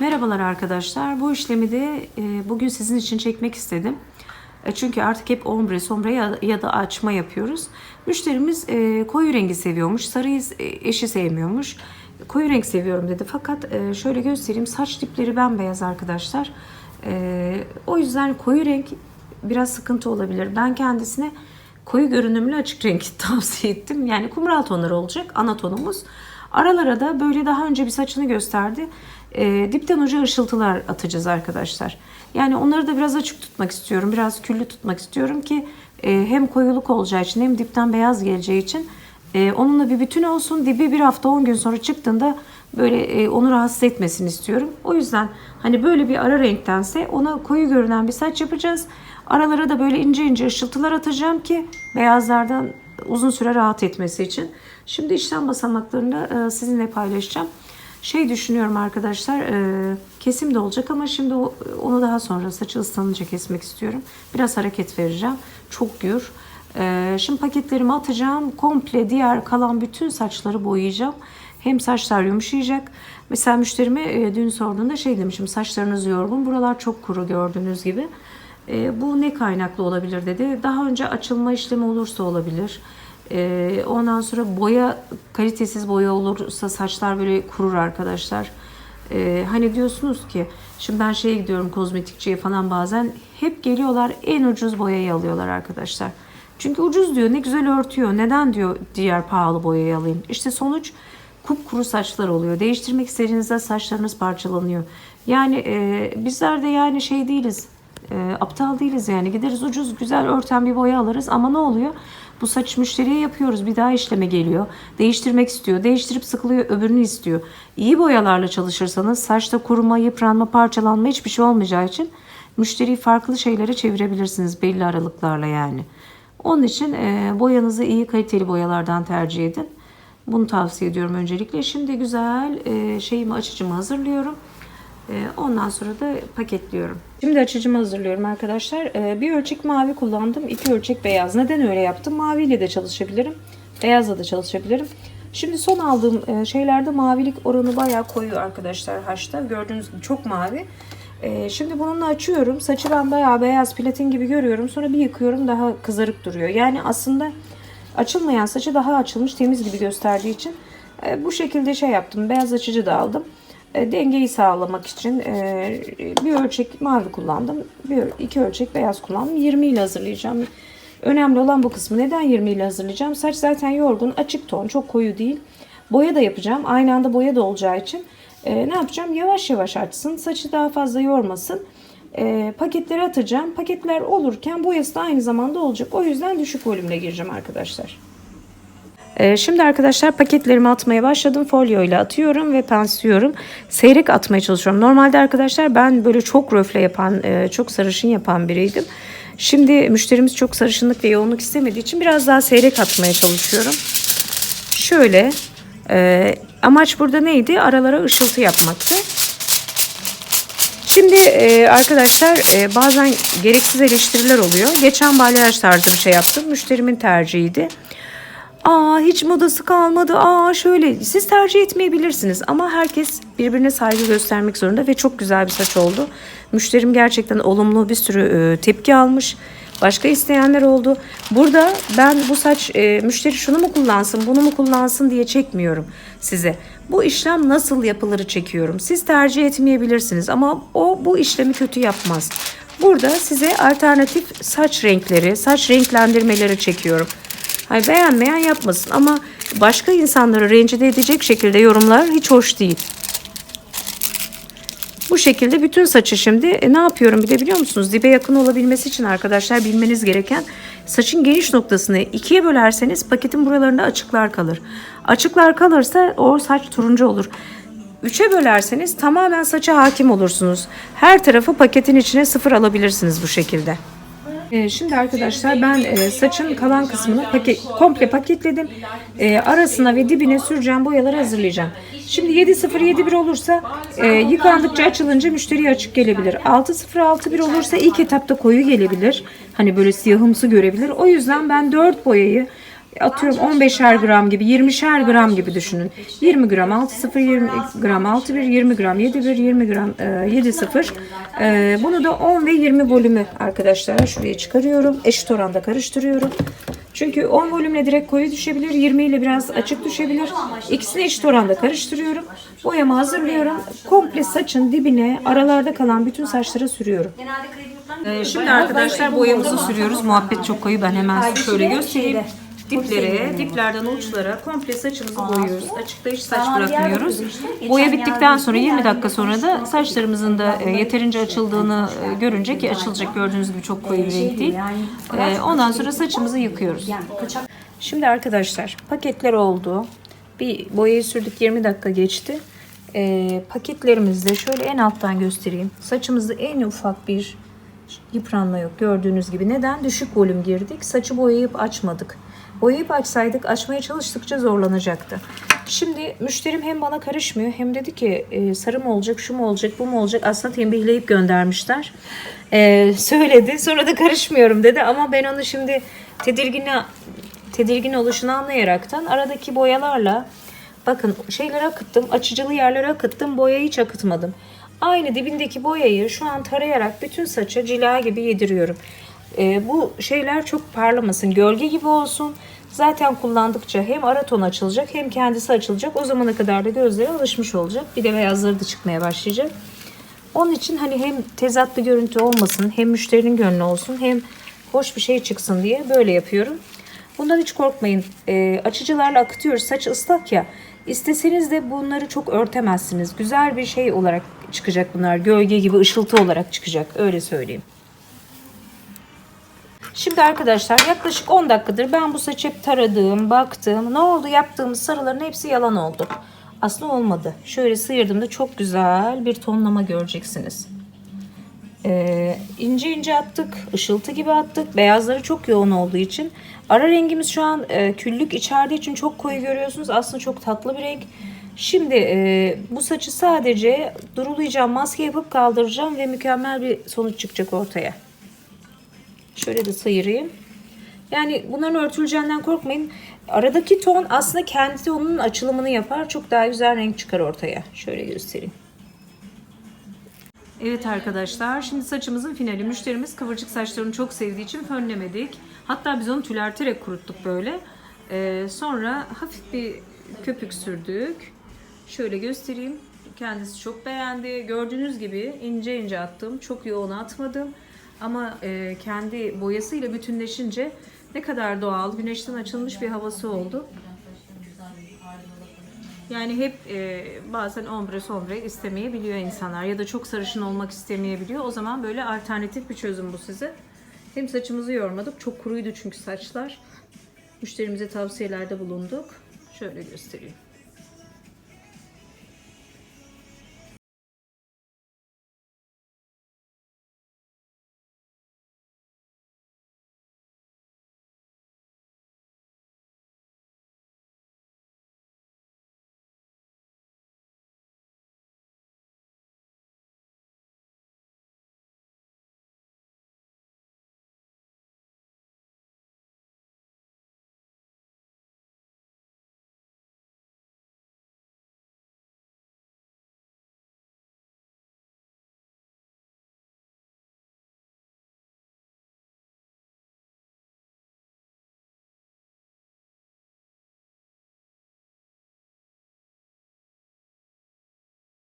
Merhabalar arkadaşlar. Bu işlemi de e, bugün sizin için çekmek istedim. E, çünkü artık hep ombre, sombre ya, da açma yapıyoruz. Müşterimiz e, koyu rengi seviyormuş. Sarıyı eşi sevmiyormuş. Koyu renk seviyorum dedi. Fakat şöyle göstereyim. Saç dipleri bembeyaz arkadaşlar. O yüzden koyu renk biraz sıkıntı olabilir. Ben kendisine koyu görünümlü açık renk tavsiye ettim. Yani kumral tonları olacak ana tonumuz. Aralara da böyle daha önce bir saçını gösterdi. E, dipten uca ışıltılar atacağız arkadaşlar. Yani onları da biraz açık tutmak istiyorum. Biraz küllü tutmak istiyorum ki e, hem koyuluk olacağı için hem dipten beyaz geleceği için e, onunla bir bütün olsun. Dibi bir hafta 10 gün sonra çıktığında böyle e, onu rahatsız etmesini istiyorum. O yüzden hani böyle bir ara renktense ona koyu görünen bir saç yapacağız. Aralara da böyle ince ince ışıltılar atacağım ki beyazlardan uzun süre rahat etmesi için. Şimdi işlem basamaklarını e, sizinle paylaşacağım. Şey düşünüyorum arkadaşlar e, kesim de olacak ama şimdi o- onu daha sonra saçı ıslanınca kesmek istiyorum. Biraz hareket vereceğim. Çok gür. E, şimdi paketlerimi atacağım. Komple diğer kalan bütün saçları boyayacağım. Hem saçlar yumuşayacak. Mesela müşterime e, dün sorduğunda şey demişim saçlarınız yorgun. Buralar çok kuru gördüğünüz gibi. E, bu ne kaynaklı olabilir dedi. Daha önce açılma işlemi olursa olabilir. E, ondan sonra boya kalitesiz boya olursa saçlar böyle kurur arkadaşlar. E, hani diyorsunuz ki şimdi ben şeye gidiyorum kozmetikçiye falan bazen hep geliyorlar en ucuz boyayı alıyorlar arkadaşlar. Çünkü ucuz diyor ne güzel örtüyor. Neden diyor diğer pahalı boyayı alayım. İşte sonuç kupkuru saçlar oluyor. Değiştirmek istediğinizde saçlarınız parçalanıyor. Yani e, bizler de yani şey değiliz. E, aptal değiliz yani. Gideriz ucuz güzel örten bir boya alırız ama ne oluyor? Bu saç müşteriye yapıyoruz. Bir daha işleme geliyor. Değiştirmek istiyor. Değiştirip sıkılıyor. Öbürünü istiyor. İyi boyalarla çalışırsanız saçta kuruma, yıpranma, parçalanma hiçbir şey olmayacağı için müşteriyi farklı şeylere çevirebilirsiniz belli aralıklarla yani. Onun için e, boyanızı iyi kaliteli boyalardan tercih edin. Bunu tavsiye ediyorum öncelikle. Şimdi güzel e, şeyimi açıcımı hazırlıyorum. E, ondan sonra da paketliyorum. Şimdi açıcımı hazırlıyorum arkadaşlar. E, bir ölçek mavi kullandım. iki ölçek beyaz. Neden öyle yaptım? Maviyle de çalışabilirim. Beyazla da çalışabilirim. Şimdi son aldığım e, şeylerde mavilik oranı bayağı koyu arkadaşlar haşta. Gördüğünüz gibi çok mavi. E, şimdi bununla açıyorum. Saçı ben bayağı beyaz platin gibi görüyorum. Sonra bir yıkıyorum daha kızarık duruyor. Yani aslında açılmayan saçı daha açılmış temiz gibi gösterdiği için e, bu şekilde şey yaptım. Beyaz açıcı da aldım. E, dengeyi sağlamak için e, bir ölçek mavi kullandım. Bir, iki ölçek beyaz kullandım. 20 ile hazırlayacağım. Önemli olan bu kısmı. Neden 20 ile hazırlayacağım? Saç zaten yorgun, açık ton, çok koyu değil. Boya da yapacağım. Aynı anda boya da olacağı için e, ne yapacağım? Yavaş yavaş açsın. Saçı daha fazla yormasın. E, paketleri atacağım. Paketler olurken boyası da aynı zamanda olacak. O yüzden düşük volümle gireceğim arkadaşlar. Ee, Şimdi arkadaşlar paketlerimi atmaya başladım. Folyo ile atıyorum ve pensliyorum. Seyrek atmaya çalışıyorum. Normalde arkadaşlar ben böyle çok röfle yapan, e, çok sarışın yapan biriydim. Şimdi müşterimiz çok sarışınlık ve yoğunluk istemediği için biraz daha seyrek atmaya çalışıyorum. Şöyle e, amaç burada neydi? Aralara ışıltı yapmaktı. Şimdi e, arkadaşlar e, bazen gereksiz eleştiriler oluyor. Geçen balyaj tarzı bir şey yaptım. Müşterimin tercihiydi. Aa hiç modası kalmadı. Aa şöyle siz tercih etmeyebilirsiniz ama herkes birbirine saygı göstermek zorunda ve çok güzel bir saç oldu. Müşterim gerçekten olumlu bir sürü e, tepki almış. Başka isteyenler oldu. Burada ben bu saç e, müşteri şunu mu kullansın, bunu mu kullansın diye çekmiyorum size. Bu işlem nasıl yapılırı çekiyorum. Siz tercih etmeyebilirsiniz ama o bu işlemi kötü yapmaz. Burada size alternatif saç renkleri, saç renklendirmeleri çekiyorum. Hay beğenmeyen yapmasın ama başka insanları rencide edecek şekilde yorumlar hiç hoş değil. Bu şekilde bütün saçı şimdi e, ne yapıyorum bir de biliyor musunuz? Dibe yakın olabilmesi için arkadaşlar bilmeniz gereken saçın geniş noktasını ikiye bölerseniz paketin buralarında açıklar kalır. Açıklar kalırsa o saç turuncu olur. Üçe bölerseniz tamamen saça hakim olursunuz. Her tarafı paketin içine sıfır alabilirsiniz bu şekilde. Ee, Şimdi arkadaşlar ben e, saçın kalan kısmını paket, komple paketledim. Ee, arasına ve dibine süreceğim boyaları hazırlayacağım. Şimdi 7001 olursa e, yıkandıkça açılınca müşteriye açık gelebilir. 6061 olursa ilk etapta koyu gelebilir. Hani böyle siyahımsı görebilir. O yüzden ben 4 boyayı atıyorum 15'er gram gibi 20'şer gram gibi düşünün. 20 gram 6 20 gram 6 20 gram 7 20 gram e, 7 0. E, bunu da 10 ve 20 volümü arkadaşlar şuraya çıkarıyorum. Eşit oranda karıştırıyorum. Çünkü 10 volümle direkt koyu düşebilir. 20 ile biraz açık düşebilir. İkisini eşit oranda karıştırıyorum. Boyamı hazırlıyorum. Komple saçın dibine aralarda kalan bütün saçlara sürüyorum. Ee, şimdi arkadaşlar boyamızı sürüyoruz. Muhabbet çok koyu. Ben hemen şöyle göstereyim. Diplere, diplerden uçlara komple saçımızı boyuyoruz. Açıkta hiç saç bırakmıyoruz. Boya bittikten sonra 20 dakika sonra da saçlarımızın da e, yeterince açıldığını e, görünce ki açılacak gördüğünüz gibi çok koyu bir renk değil. E, Ondan sonra saçımızı yıkıyoruz. Şimdi arkadaşlar paketler oldu. Bir boyayı sürdük 20 dakika geçti. Ee, paketlerimizde şöyle en alttan göstereyim. Saçımızda en ufak bir yıpranma yok gördüğünüz gibi. Neden? Düşük volüm girdik. Saçı boyayıp açmadık. Boyayıp açsaydık açmaya çalıştıkça zorlanacaktı. Şimdi müşterim hem bana karışmıyor hem dedi ki e, sarı mı olacak, şu mu olacak, bu mu olacak. Aslında tembihleyip göndermişler. E, söyledi. Sonra da karışmıyorum dedi ama ben onu şimdi tedirgine tedirgin oluşunu anlayaraktan aradaki boyalarla bakın şeyleri akıttım, açıcılı yerlere akıttım, boyayı hiç akıtmadım. Aynı dibindeki boyayı şu an tarayarak bütün saça cila gibi yediriyorum. Ee, bu şeyler çok parlamasın, gölge gibi olsun. Zaten kullandıkça hem ara ton açılacak hem kendisi açılacak. O zamana kadar da gözlere alışmış olacak. Bir de beyazları da çıkmaya başlayacak. Onun için hani hem tezatlı görüntü olmasın, hem müşterinin gönlü olsun, hem hoş bir şey çıksın diye böyle yapıyorum. Bundan hiç korkmayın. Ee, açıcılarla akıtıyoruz. Saç ıslak ya. İsteseniz de bunları çok örtemezsiniz. Güzel bir şey olarak çıkacak bunlar. Gölge gibi ışıltı olarak çıkacak. Öyle söyleyeyim. Şimdi arkadaşlar yaklaşık 10 dakikadır ben bu saçı hep taradım, baktım. Ne oldu? Yaptığımız sarıların hepsi yalan oldu. Aslında olmadı. Şöyle sıyırdığımda çok güzel bir tonlama göreceksiniz. Ee, ince ince attık. ışıltı gibi attık. Beyazları çok yoğun olduğu için. Ara rengimiz şu an e, küllük içerdiği için çok koyu görüyorsunuz. Aslında çok tatlı bir renk. Şimdi e, bu saçı sadece durulayacağım, maske yapıp kaldıracağım ve mükemmel bir sonuç çıkacak ortaya. Şöyle de sıyırayım. Yani bunların örtüleceğinden korkmayın. Aradaki ton aslında kendi onun açılımını yapar. Çok daha güzel renk çıkar ortaya. Şöyle göstereyim. Evet arkadaşlar şimdi saçımızın finali. Müşterimiz kıvırcık saçlarını çok sevdiği için fönlemedik. Hatta biz onu tülerterek kuruttuk böyle. Ee, sonra hafif bir köpük sürdük. Şöyle göstereyim. Kendisi çok beğendi. Gördüğünüz gibi ince ince attım. Çok yoğun atmadım. Ama e, kendi boyasıyla bütünleşince ne kadar doğal, güneşten açılmış bir havası oldu. Yani hep e, bazen ombre sombre istemeyebiliyor insanlar ya da çok sarışın olmak istemeyebiliyor. O zaman böyle alternatif bir çözüm bu size. Hem saçımızı yormadık. Çok kuruydu çünkü saçlar. Müşterimize tavsiyelerde bulunduk. Şöyle göstereyim.